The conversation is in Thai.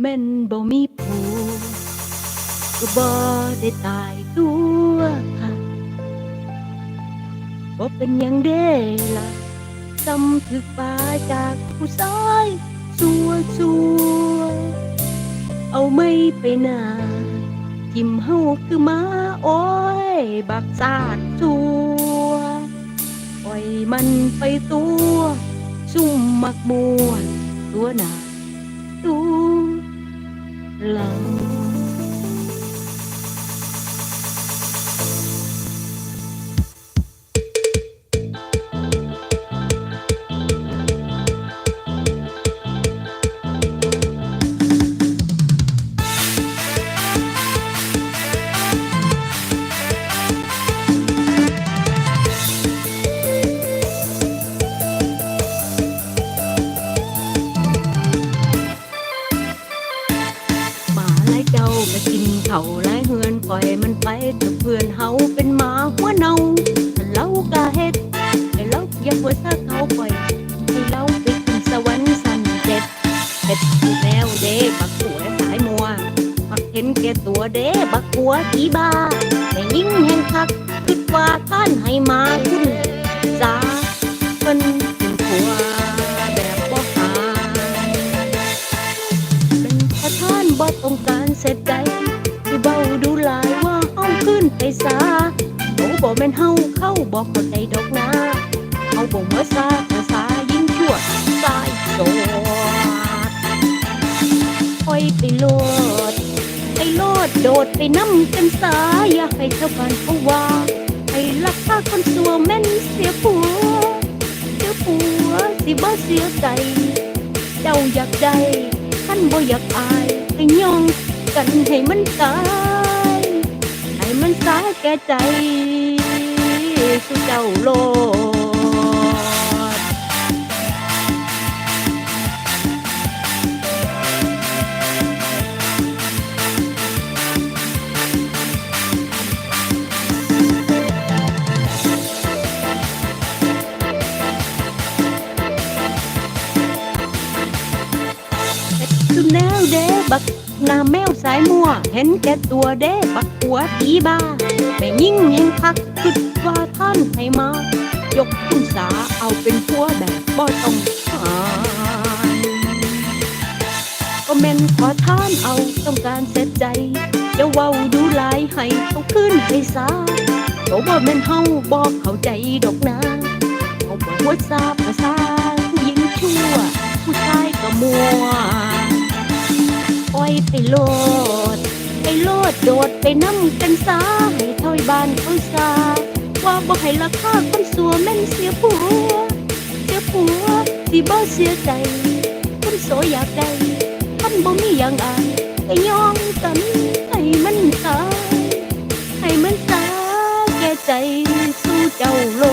แม่นบ่มีผัวก็บ่ได้ตายตัวค่ะบ่เป็นหยังเด้ล่ะจำถึกปาจากผู้ชายสัวสัวเอาไม่ไปหนาทิมเฮาคือมาโอ้ยบักซาดสัวปล่อยมันไปตัว ซุ่มมักมัวตัวหนา ห เขาหลายเฮือนปล่อยมันไปกับเพื่อนเฮาเป็นหมาหัวเนาแต่เล่ากะเฮ็ดให้เราอย่าหัวซาเขาปล่อยให้เราไปขึ้นสวรรค์สันเจ็ดเป็ดแนวเด้บักหัวสายมัวมักเห็นแก่ตัวเด้บักหัวจีบ้าแต่ยิ่งแห่งคักคิดว่าท่านให้มาคุณสาเป็นผัวแบบบ่หาเป็นขอท่านบ่ต้องการเสร็จใจ เบาดูหลายว่าเฮาขึ้นไปซาโอ้บ่แม่นเฮาเข้าบ่เข้าใจดอกนะเฮาบ่เมื่อซาภาษายิ่งชั่วสายโสดปล่อยไปโลดไปโลดโดดไปน้ำกันสาอย่าให้ชาวบ้านเขาว่าให้รักษาคนสัวแม่นเสียผัวเสียผัวสิบ่เสียใจ เจ้าอยากได้ท่านบ่อยากอายให้ย่อง กันให้มันตายให้มันสาแก่ใจสุเจ้าโลก คือแนวเด้บักหน้าแมวสายมัว เห็นแก่ตัวเด้บักหัวตีบ้าแม่ยิ่งเห็นคักคิดว่าท่านให้มา ยกคุณสาเอาเป็นผัวแบบบ่ต้องหาก็แม่นขอท่านเอาต้องการเสร็จใจจะเว้าดูลายให้เขาขึ้นให้สาก็บ่แม่นเฮาบอกเข้าใจดอกนะเขาบอกว่าทราบภาษาผู้หญิงชั่ว ผู้ชายก็มัว ไปโลด ไปโลดโดดไปน้ำกันสาให้ถอยบ้านเขาซาว่าบ่ให้ราคาคนสัวแม่นเสียผัว เสียผัวสิบ่เสียใจคนโสอยากได้ท่านบ่มีอย่างอายก็ยอมกันให้มันตายให้มันตาแก่ใจสู้เจ้าโล